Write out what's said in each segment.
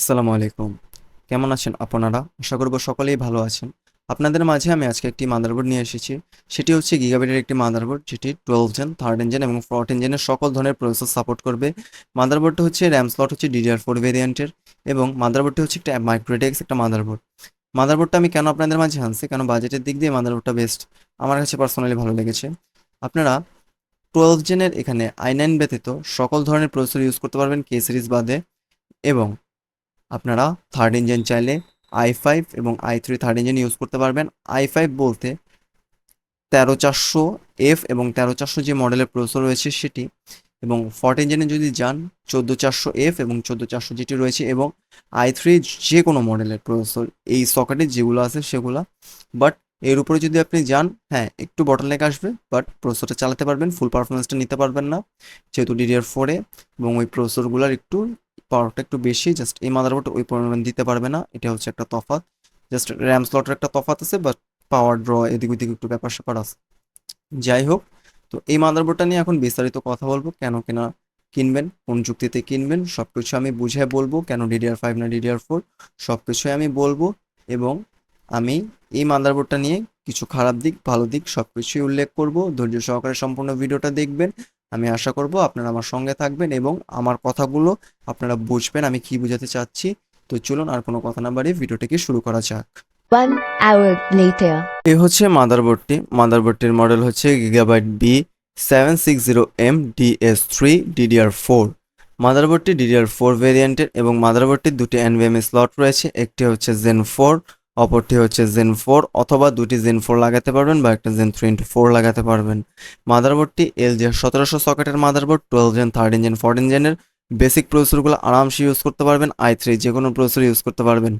আসসালামু আলাইকুম। কেমন আছেন আপনারা? আশা করব সকলেই ভালো আছেন। আপনাদের মাঝে আমি আজকে একটি মাদারবোর্ড নিয়ে এসেছি। সেটি হচ্ছে গিগাবিটের একটি মাদারবোর্ড, যেটি টুয়েলভ জেন থার্ড ইঞ্জিন এবং ফোর্থ ইঞ্জিনের সকল ধরনের প্রসেসর সাপোর্ট করবে। মাদারবোর্ডটা হচ্ছে র্যাম স্লট হচ্ছে ডিডিআর ফোর ভেরিয়েন্টের এবং মাদারবোর্ডটি হচ্ছে একটা মাইক্রোটেক্স একটা মাদারবোর্ড। মাদারবোর্ডটা আমি কেন আপনাদের মাঝে আনছি? কেন বাজেটের দিক দিয়ে মাদারবোর্ডটা বেস্ট আমার কাছে পার্সোনালি ভালো লেগেছে। আপনারা টুয়েলভ জেনের এখানে আই নাইন ব্যতীত সকল ধরনের প্রসেসর ইউজ করতে পারবেন কে সিরিজ বাদে এবং আপনারা থার্ড ইঞ্জিন চাইলে আই ফাইভ এবং I three third engine use করতে পারবেন। আই ফাইভ বলতে তেরো চারশো এফ এবং তেরো চারশো যে মডেলের প্রসেসর রয়েছে সেটি এবং ফর্ট ইঞ্জিনে যদি যান, চোদ্দ চারশো এফ এবং চোদ্দ চারশো যেটি রয়েছে এবং আই থ্রি যে কোনো মডেলের প্রসেসর এই সকেটে যেগুলো আছে সেগুলো। বাট এর উপরে যদি আপনি যান হ্যাঁ একটু বটল বটলনেক আসবে বাট প্রসেসরটা চালাতে পারবেন ফুল পারফরমেন্সটা নিতে পারবেন না। যেহেতু ডিডিআর ফোরে এবং ওই প্রসেসরগুলোর একটু পাওয়ারটা একটু বেশি জাস্ট এই মাদারবোর্ড ওই পরিমাণ দিতে পারবে না, এটা হচ্ছে একটা তফাৎ। জাস্ট র্যাম স্লটের একটা তফাত আছে বাট পাওয়ার ড্র এদিক ওদিক একটু ব্যাপার স্যাপার আছে। যাই হোক, তো এই মাদারবোর্ডটা নিয়ে এখন বিস্তারিত কথা বলব, কেন কেনা কিনবেন, কোন যুক্তিতে কিনবেন সব কিছু আমি বুঝে বলব, কেন ডিডিআর ফাইভ না ডিডিআর ফোর সব কিছুই আমি বলব, এবং আমি এই মাদারবোর্ডটা নিয়ে কিছু খারাপ দিক, ভালো দিক সব কিছুই উল্লেখ করব। ধৈর্য সহকারে সম্পূর্ণ ভিডিওটা দেখবেন আমি আশা করব আপনারা আমার সঙ্গে থাকবেন এবং আমার কথাগুলো আপনারা বুঝবেন আমি কি বোঝাতে চাচ্ছি। তো চলুন আর কোনো কথা না বাড়িয়ে ভিডিওটিকে শুরু করা যাক। One hour later. এই হচ্ছে মাদারবোর্ডটি। মাদারবোর্ডটির মডেল হচ্ছে Gigabyte B seven six zero M DS three DDR four. মাদারবোর্ডটি DDR four ভেরিয়েন্টের এবং মাদারবোর্ডটির দুটি এনভিএমএ স্লট রয়েছে। একটি হচ্ছে জেন ফোর অপরটি হচ্ছে জেন ফোর অথবা দুটি জেন ফোর লাগাতে পারবেন বা একটা জেন থ্রি ইন্টু ফোর লাগাতে পারবেন। মাদারবোর্ডটি এল জি সতেরোশো সকেটের motherboard twelve gen third engine fourth ইঞ্জিনের বেসিক প্রসেসরগুলো আরামসে ইউজ করতে পারবেন। আই থ্রি যে কোনো প্রসেসর ইউজ করতে পারবেন।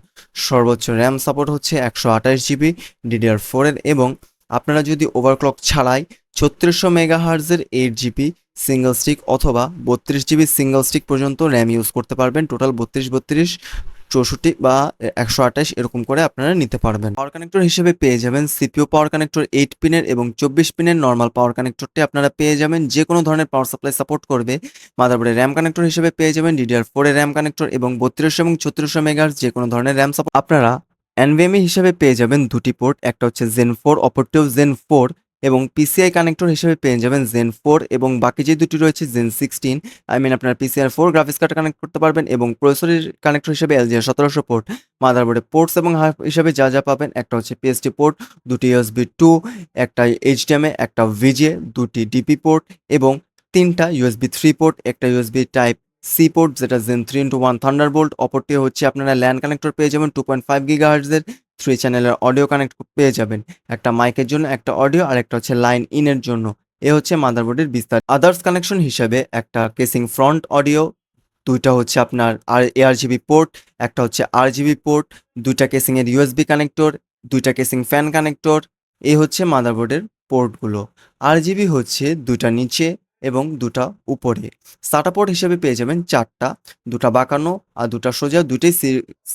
সর্বোচ্চ র্যাম সাপোর্ট হচ্ছে একশো আঠাশ জিবি ডিডিআর ফোরের এবং আপনারা যদি ওভারক্লক ছাড়াই ছত্রিশশো মেগা হার্জের এইট জিবি সিঙ্গল স্টিক অথবা বত্রিশ জিবি সিঙ্গেল স্টিক পর্যন্ত র্যাম ইউজ করতে পারবেন। টোটাল বত্রিশ বত্রিশ চৌষট্টি বা একশো আঠাশ এরকম করে আপনারা নিতে পারবেন। পাওয়ার কানেক্টর হিসেবে পেয়ে যাবেন সিপিও পাওয়ার কানেক্টর এইট পিনের এবং চব্বিশ পিনের নর্মাল পাওয়ার কানেক্টরটি আপনারা পেয়ে যাবেন। যে কোনো ধরনের পাওয়ার সাপ্লাই সাপোর্ট করবে। মাদারবোর্ডের র্যাম কানেক্টর হিসেবে পেয়ে যাবেন ডিডিআর ফোরের র্যাম কানেক্টর এবং বত্রিশশো এবং ছত্রিশশো মেগার যে কোনো ধরনের র্যাম সাপোর্ট আপনারা এনভিএমই হিসেবে পেয়ে যাবেন দুটি পোর্ট একটা হচ্ছে জেন ফোর অপরটিও জেন ফোর এবং পিসিআই কানেক্টর হিসেবে পেয়ে যাবেন জেন ফোর এবং বাকি যে দুটি রয়েছে জেন সিক্সটিন আই মিন আপনার PCR four graphics card connect করতে পারবেন এবং প্রসেসরের কানেক্টর হিসেবে এলজিআর সতেরোশো পোর্ট মাদারবোর্ডে পোর্টস এবং হার্ড হিসেবে যা যা পাবেন, একটা হচ্ছে পিএসটি পোর্ট দুটি ইউএসবি টু একটা এইচডিএমএ একটা ভিজে দুটি ডিপি পোর্ট এবং তিনটা ইউএসবি থ্রি পোর্ট একটা ইউএসবি টাইপ সি পোর্ট যেটা gen three into one Thunderbolt অপরটি হচ্ছে আপনারা ল্যান্ড কানেক্টর পেয়ে যাবেন টু পয়েন্ট ফাইভ গিগা হার্টসের থ্রি চ্যানেলের অডিও কানেক্ট পেয়ে যাবেন। একটা মাইকের জন্য একটা অডিও আর একটা হচ্ছে লাইন ইনের জন্য। এ হচ্ছে মাদারবোর্ডের বিস্তার। আদার্স কানেকশন হিসেবে একটা কেসিং ফ্রন্ট অডিও দুইটা হচ্ছে আপনার আর এআর জিবি পোর্ট একটা হচ্ছে আর জিবি পোর্ট দুইটা কেসিংয়ের ইউএসবি কানেক্টর দুইটা কেসিং ফ্যান কানেক্টর এই হচ্ছে মাদারবোর্ডের পোর্টগুলো আর জিবি হচ্ছে দুইটা নিচে এবং দুটা উপরে। সাটা পোর্ট হিসেবে পেয়ে যাবেন চারটা দুটা বাঁকানো আর দুটা সোজা দুটোই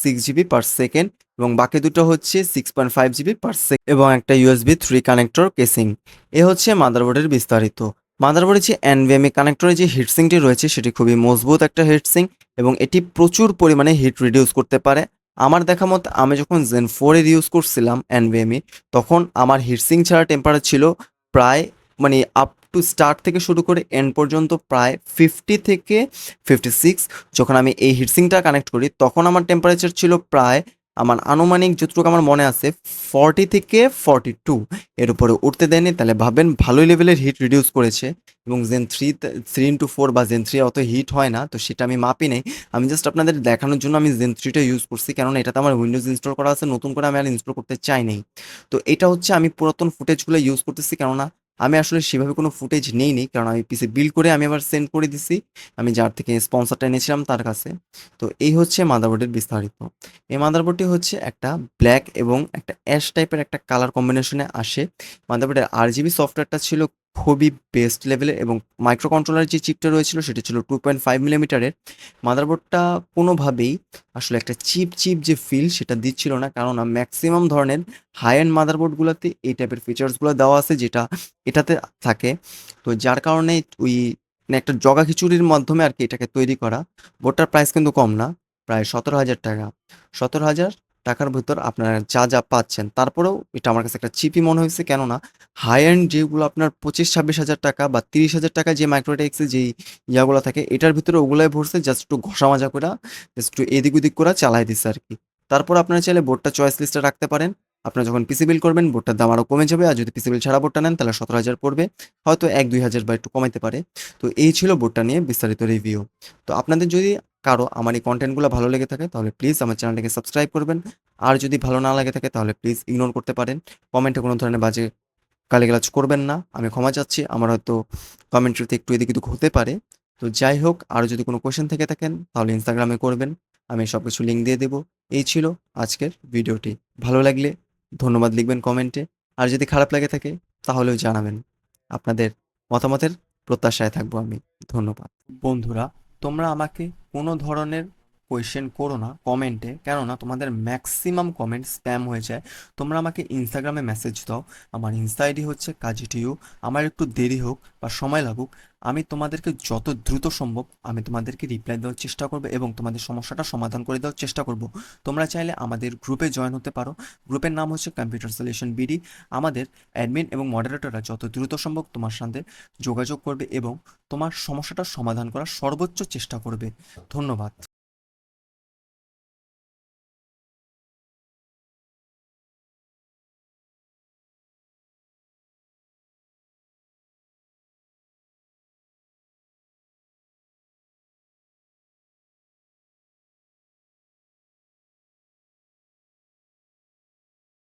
সিক্স জিবি পার সেকেন্ড এবং বাকি দুটো হচ্ছে six point five GB per second এবং একটা ইউএসবি থ্রি কানেক্টর কেসিং এ হচ্ছে মাদারবোর্ডের বিস্তারিত। মাদারবোর্ডের যে এনভিএমএ কানেক্টরের যে হিটসিংটি রয়েছে, সেটি খুবই মজবুত একটা হিটসিং এবং এটি প্রচুর পরিমাণে হিট রিডিউস করতে পারে। আমার দেখা মতো আমি যখন জেন ফোরের ইউজ করছিলাম এনভিএমই তখন আমার হিটসিং ছাড়া টেম্পারেচার ছিল প্রায় মানে আপ টু স্টার্ট থেকে শুরু করে এন্ড পর্যন্ত প্রায় ফিফটি থেকে ফিফটি সিক্স যখন আমি এই হিটসিংটা কানেক্ট করি, তখন আমার টেম্পারেচার ছিল প্রায় আমার আনুমানিক যতটুকু আমার মনে আছে ফর্টি থেকে ফর্টি টু এর উপরে উঠতে দেয়নি। তাহলে ভাবেন ভালোই লেভেলের হিট রিডিউস করেছে এবং gen three three into four বা জেন থ্রি অত হিট হয় না, তো সেটা আমি মাপি নেই। আমি জাস্ট আপনাদের দেখানোর জন্য আমি জেন থ্রিটা ইউজ করছি, কেননা এটাতে আমার উইন্ডোজ ইনস্টল করা আছে, নতুন করে আমি আর ইনস্টল করতে চাই নাই। তো এটা হচ্ছে আমি পুরাতন ফুটেজগুলো ইউজ করতেছি, কেননা আমি আসলে সেভাবে কোনো ফুটেজ নেই নি কারণ আমি পিসি বিল করে আমি আবার সেন্ড করে দিছি। আমি যার থেকে স্পন্সারটা এনেছিলাম তার কাছে। তো এই হচ্ছে মাদারবোর্ডের বিস্তারিত। এই মাদারবোর্ডটি হচ্ছে একটা ব্ল্যাক এবং একটা অ্যাশ টাইপের একটা কালার কম্বিনেশনে আসে। মাদারবোর্ডের আর জিবি সফটওয়্যারটা ছিল খুবই বেস্ট লেভেলের এবং মাইক্রো কন্ট্রোলার যে চিপটা রয়েছিল সেটা ছিল টু পয়েন্ট ফাইভ মিলিমিটারের মাদারবোর্ডটা কোনোভাবেই আসলে একটা চিপ চিপ যে ফিল সেটা দিচ্ছিল না কারণ ম্যাক্সিমাম ধরনের হাই অ্যান্ড মাদারবোর্ডগুলোতে এই টাইপের ফিচার্সগুলো দেওয়া আছে যেটা এটাতে থাকে। তো যার কারণে ওই মানে একটা জগা খিচুড়ির মাধ্যমে আর কি এটাকে তৈরি করা। বোর্ডটার প্রাইস কিন্তু কম না, প্রায় সতেরো হাজার টাকা। সতেরো হাজার টাকার ভিতর আপনারা যা যা পাচ্ছেন। তারপরেও এটা আমার কাছে একটা চিপি মনে হয়েছে, কেননা হাই অ্যান্ড যেগুলো আপনার পঁচিশ, ছাব্বিশ হাজার টাকা বা তিরিশ হাজার টাকা যে মাইক্রোটেক্সে যেই ইয়াগুলো থাকে, এটার ভিতরে ওগুলাই ভরছে জাস্ট একটু ঘষা মাজা করে জাস্ট একটু এদিক ওদিক করে চালাই দিচ্ছে আর কি তারপর আপনারা চাইলে বোর্ডটা চয়েস লিস্টে রাখতে পারেন। আপনারা যখন পিসি বিল করবেন বোর্ডটার দাম আরও কমে যাবে। আর যদি পিসি বিল ছাড়া বোর্ডটা নেন, তাহলে সতেরো হাজার পড়বে। হয়তো এক, দুই হাজার বা একটু কমাইতে পারে। তো এই ছিল বোর্ডটা নিয়ে বিস্তারিত রিভিউ তো আপনাদের যদি কারও আমার এই কন্টেন্টগুলো ভালো লেগে থাকে, তাহলে প্লিজ আমার চ্যানেলটাকে সাবস্ক্রাইব করবেন। আর যদি ভালো না লাগে থাকে, তাহলে প্লিজ ইগনোর করতে পারেন। কমেন্টে কোনো ধরনের বাজে গালিগালাজ করবেন না। আমি ক্ষমা চাচ্ছি। আমার হয়তো কমেন্ট্রিতে একটু এদিক ওদিক হতে পারে। তো যাই হোক, আর যদি কোনো কোয়েশ্চেন থেকে থাকেন, তাহলে ইনস্টাগ্রামে করবেন। আমি সব কিছু লিঙ্ক দিয়ে দেবো। এই ছিল আজকের ভিডিওটি ভালো লাগলে ধন্যবাদ লিখবেন কমেন্টে। আর যদি খারাপ লাগে থাকে, তাহলেও জানাবেন। আপনাদের মতামতের প্রত্যাশায় থাকব আমি। ধন্যবাদ। বন্ধুরা, তোমরা আমাকে কোনো ধরনের কোয়েশ্চেন করো না কমেন্টে কেননা তোমাদের ম্যাক্সিমাম কমেন্ট স্প্যাম হয়ে যায়। তোমরা আমাকে ইনস্টাগ্রামে মেসেজ দাও। আমার ইনস্টা আইডি হচ্ছে কাজি টিউ। আমার একটু দেরি হোক বা সময় লাগুক, আমি তোমাদেরকে যত দ্রুত সম্ভব আমি তোমাদেরকে রিপ্লাই দেওয়ার চেষ্টা করব এবং তোমাদের সমস্যাটা সমাধান করে দেওয়ার চেষ্টা করব। তোমরা চাইলে আমাদের গ্রুপে জয়েন হতে পারো। গ্রুপের নাম হচ্ছে কম্পিউটার সলিউশন বিডি আমাদের অ্যাডমিন এবং মডারেটররা যত দ্রুত সম্ভব তোমার সাথে যোগাযোগ করবে এবং তোমার সমস্যাটার সমাধান করার সর্বোচ্চ চেষ্টা করবে। ধন্যবাদ।